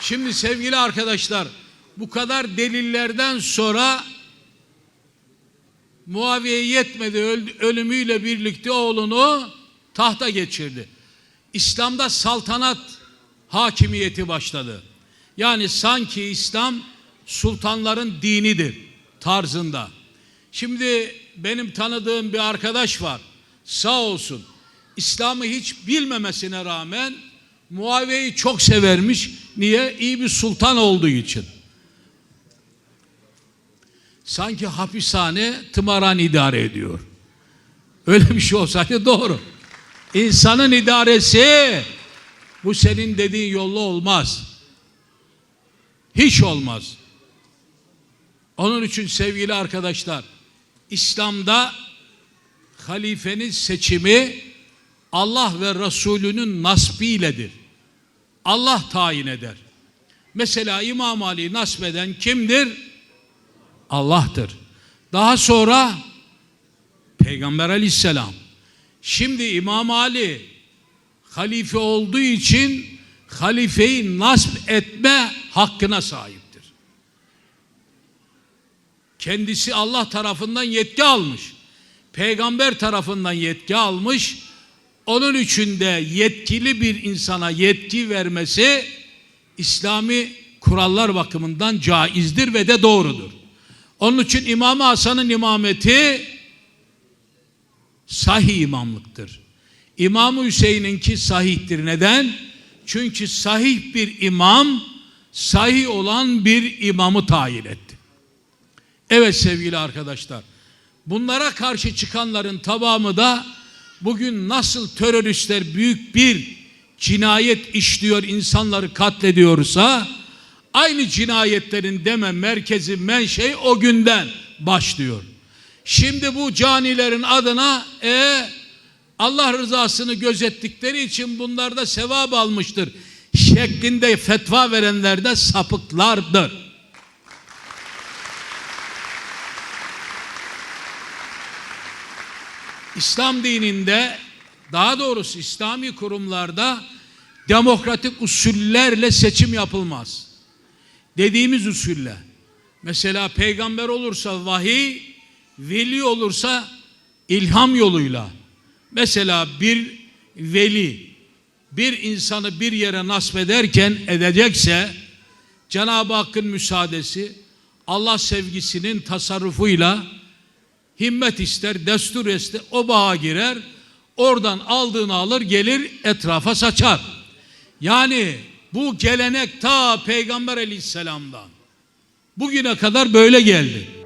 Şimdi sevgili arkadaşlar bu kadar delillerden sonra Muaviye yetmedi öl- ölümüyle birlikte oğlunu tahta geçirdi. İslam'da saltanat hakimiyeti başladı. Yani sanki İslam sultanların dinidir tarzında. Şimdi benim tanıdığım bir arkadaş var. Sağ olsun. İslam'ı hiç bilmemesine rağmen Muaviye'yi çok severmiş. Niye? İyi bir sultan olduğu için. Sanki hapishane tımarhan idare ediyor. Öyle bir şey olsaydı doğru. İnsanın idaresi bu senin dediğin yolla olmaz. Hiç olmaz. Onun için sevgili arkadaşlar, İslam'da halifenin seçimi Allah ve Resulünün nasbiyledir. Allah tayin eder. Mesela İmam Ali nasbeden kimdir? Allah'tır. Daha sonra Peygamber aleyhisselam. Şimdi İmam Ali halife olduğu için halifeyi nasp etme hakkına sahiptir. Kendisi Allah tarafından yetki almış. Peygamber tarafından yetki almış. Onun için yetkili bir insana yetki vermesi İslami kurallar bakımından caizdir ve de doğrudur. Onun için İmam Hasan'ın imameti sahih imamlıktır. İmam Hüseyin'inki sahihtir. Neden? Çünkü sahih bir imam sahih olan bir imamı tayin etti. Evet sevgili arkadaşlar. Bunlara karşı çıkanların tamamı da bugün nasıl teröristler büyük bir cinayet işliyor, insanları katlediyorsa aynı cinayetlerin deme merkezi menşei o günden başlıyor. Şimdi bu canilerin adına e, Allah rızasını gözettikleri için bunlarda sevap almıştır şeklinde fetva verenler de sapıklardır. İslam dininde daha doğrusu İslami kurumlarda demokratik usullerle seçim yapılmaz. Dediğimiz usulle. Mesela peygamber olursa vahiy, veli olursa ilham yoluyla. Mesela bir veli bir insanı bir yere nasbederken edecekse Cenab-ı Hakk'ın müsaadesi Allah sevgisinin tasarrufuyla himmet ister, destur ister, o bağa girer, oradan aldığını alır, gelir etrafa saçar. Yani bu gelenek ta Peygamber aleyhisselamdan bugüne kadar böyle geldi.